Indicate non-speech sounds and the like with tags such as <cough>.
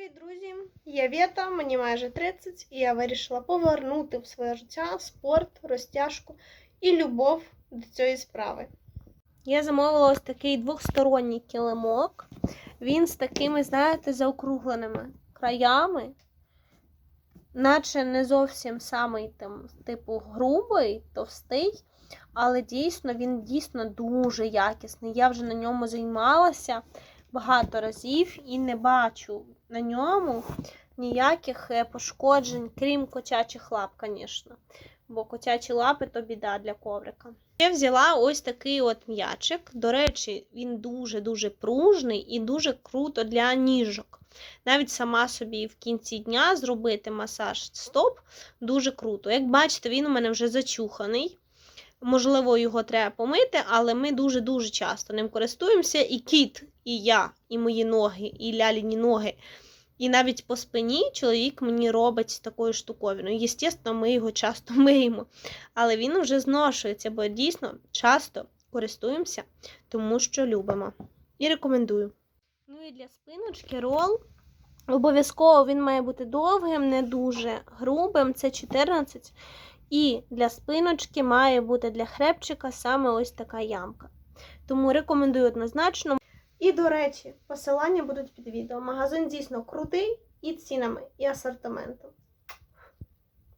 Привіт, друзі! Я Вєта, мені майже 30, і я вирішила повернути в своє життя спорт, розтяжку і любов до цієї справи. Я замовила ось такий двохсторонній килимок. Він з такими, знаєте, заокругленими краями, наче не зовсім самий там, типу, грубий, товстий, але дійсно він дійсно дуже якісний. Я вже на ньому займалася багато разів і не бачу на ньому ніяких е, пошкоджень, крім котячих лап, звісно. Бо котячі лапи то біда для коврика. Я взяла ось такий от м'ячик. До речі, він дуже-дуже пружний і дуже круто для ніжок. Навіть сама собі в кінці дня зробити масаж стоп дуже круто. Як бачите, він у мене вже зачуханий. Можливо, його треба помити, але ми дуже-дуже часто ним користуємося. І кіт, і я, і мої ноги, і ляліні ноги. І навіть по спині чоловік мені робить такою штуковиною. Єстественно, ми його часто <laughs> миємо. Але він вже зношується, бо дійсно часто користуємося, тому що любимо. І рекомендую. Ну і для спиночки рол. Обов'язково він має бути довгим, не дуже грубим. Це 14. І для спиночки має бути для хребчика саме ось така ямка. Тому рекомендую однозначно. І, до речі, посилання будуть під відео. Магазин дійсно крутий і цінами, і асортиментом.